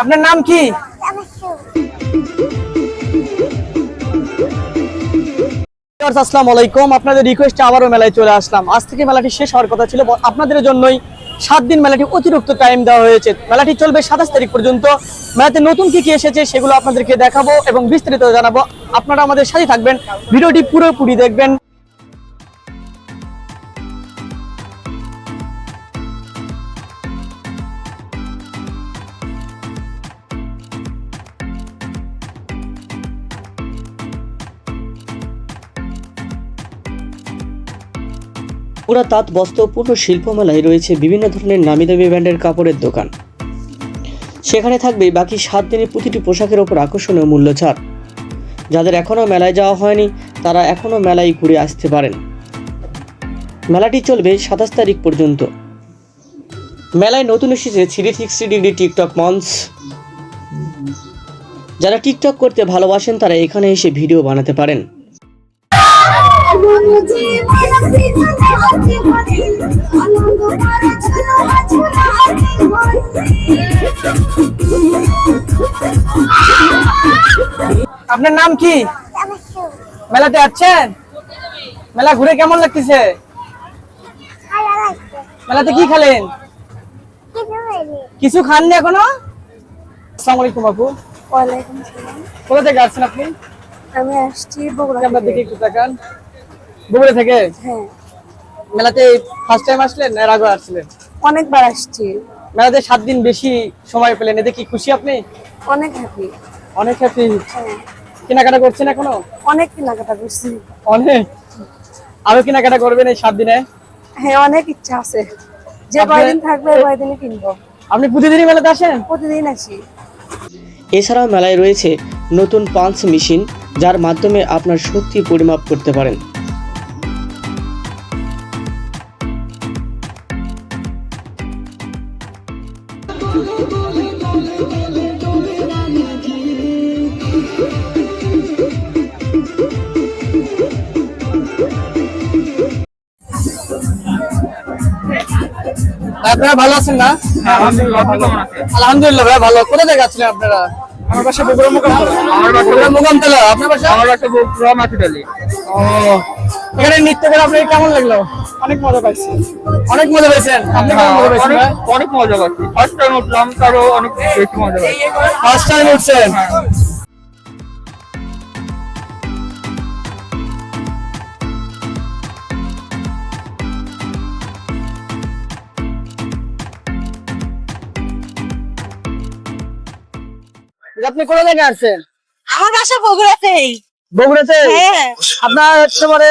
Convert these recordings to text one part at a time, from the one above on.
আপনার নাম কি? আসসালামু আলাইকুম। আপনাদের রিকোয়েস্টে আবারও মেলায় চলে আসলাম। আজ থেকে মেলাটি শেষ হওয়ার কথা ছিল আপনাদের জন্যই সাত দিন মেলাটি অতিরিক্ত টাইম দেওয়া হয়েছে। মেলাটি চলবে সাতাশ তারিখ পর্যন্ত। মেলাতে নতুন কি কি এসেছে সেগুলো আপনাদেরকে দেখাবো এবং বিস্তারিত জানাব। আপনারা আমাদের সাথে থাকবেন। ভিডিওটি পুরোপুরি দেখবেন। পুরা তাঁত বস্ত্রপূর্ণ শিল্পমেলায় রয়েছে বিভিন্ন ধরনের নামি দামি ব্র্যান্ডের কাপড়ের দোকান। সেখানে থাকবে বাকি সাত দিনের প্রতিটি পোশাকের ওপর আকর্ষণীয় মূল্য ছাড়। যাদের এখনও মেলায় যাওয়া হয়নি, তারা এখনও মেলায় ঘুরে আসতে পারেন। মেলাটি চলবে সাতাশ তারিখ পর্যন্ত। মেলায় নতুন এসেছে থ্রি সিক্সটি ডিগ্রি টিকটক মঞ্চ। যারা টিকটক করতে ভালোবাসেন, তারা এখানে এসে ভিডিও বানাতে পারেন। আপনার নাম কি? মেলাতে আসছেন মেলা ঘুরে কেমন লাগতেছে? মেলাতে কি খেলেন? কিছু খাননি এখনও? আসসালামু আলাইকুম আপু। কোথা থেকে আসছেন আপনি? আমি আসছি বগুড়া দিকে। একটু তাকান। বগুড়া থেকে? হ্যাঁ। মেলাতে ফার্স্ট টাইম আসলেন না আগে আসছিলেন অনেকবার আসছি। মেলাতে সাত দিন বেশি সময় পেলেন এতে কি খুশি আপনি? অনেক হ্যাপি অনেক হ্যাপি হ্যাঁ। কেনাকাটা করছেন এখনও? অনেক কেনাকাটা করছি। অনেক। আরও কেনাকাটা করবেন এই সাত দিনে? হ্যাঁ অনেক ইচ্ছা আছে। যে কয়দিন থাকবে কয়দিনই কিনবো। আপনি প্রতিদিনই মেলাতে আসেন? প্রতিদিন আসি। এছাড়াও মেলায় রয়েছে নতুন পাঞ্চ মেশিন যার মাধ্যমে আপনার শক্তি পরিমাপ করতে পারেন। আপনারা ভালো আছেন না? আলহামদুলিল্লাহ ভাই ভালো। কোথা থেকে আসছিলেন আপনারা? আমার বাসা বগুড়া মোকামতলা বাসা আপনার বাসা? আমার একটা বগুড়া মাটিডালি ও এখানে নৃত্য করে আপনার কেমন লাগল? অনেক মজা পাইছি। অনেক মজা পাইছেন? আপনি কেমন মজা পাইছেন অনেক মজা পাচ্ছি ফার্স্ট টাইম উঠলাম তারও অনেক বেশি মজা পাচ্ছি ফার্স্ট টাইম উঠছেন? আপনি কোথা থেকে আসছেন? আমার বাসা বগুড়াতেই। বগুড়াতে হ্যাঁ। আপনার একেবারে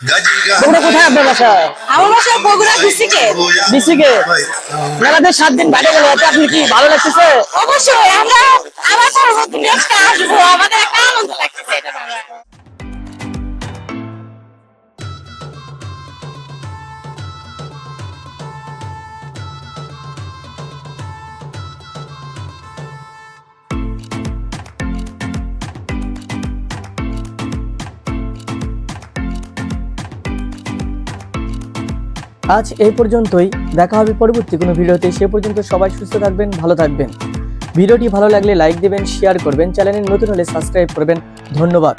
বগুড়া কোথায় আপনার বাসা? আমার বাসা বগুড়া বিসিকে বিসিকে মেলাতে সাত দিন বাইরে গেলে আপনি কি ভালো লাগতেছে? অবশ্যই আমরা আজ এই পর্যন্তই। দেখা হবে পরবর্তী কোনো ভিডিওতে। সে পর্যন্ত সবাই সুস্থ থাকবেন, ভালো থাকবেন। ভিডিওটি ভালো লাগলে লাইক দেবেন শেয়ার করবেন। চ্যানেলে নতুন হলে সাবস্ক্রাইব করবেন। ধন্যবাদ।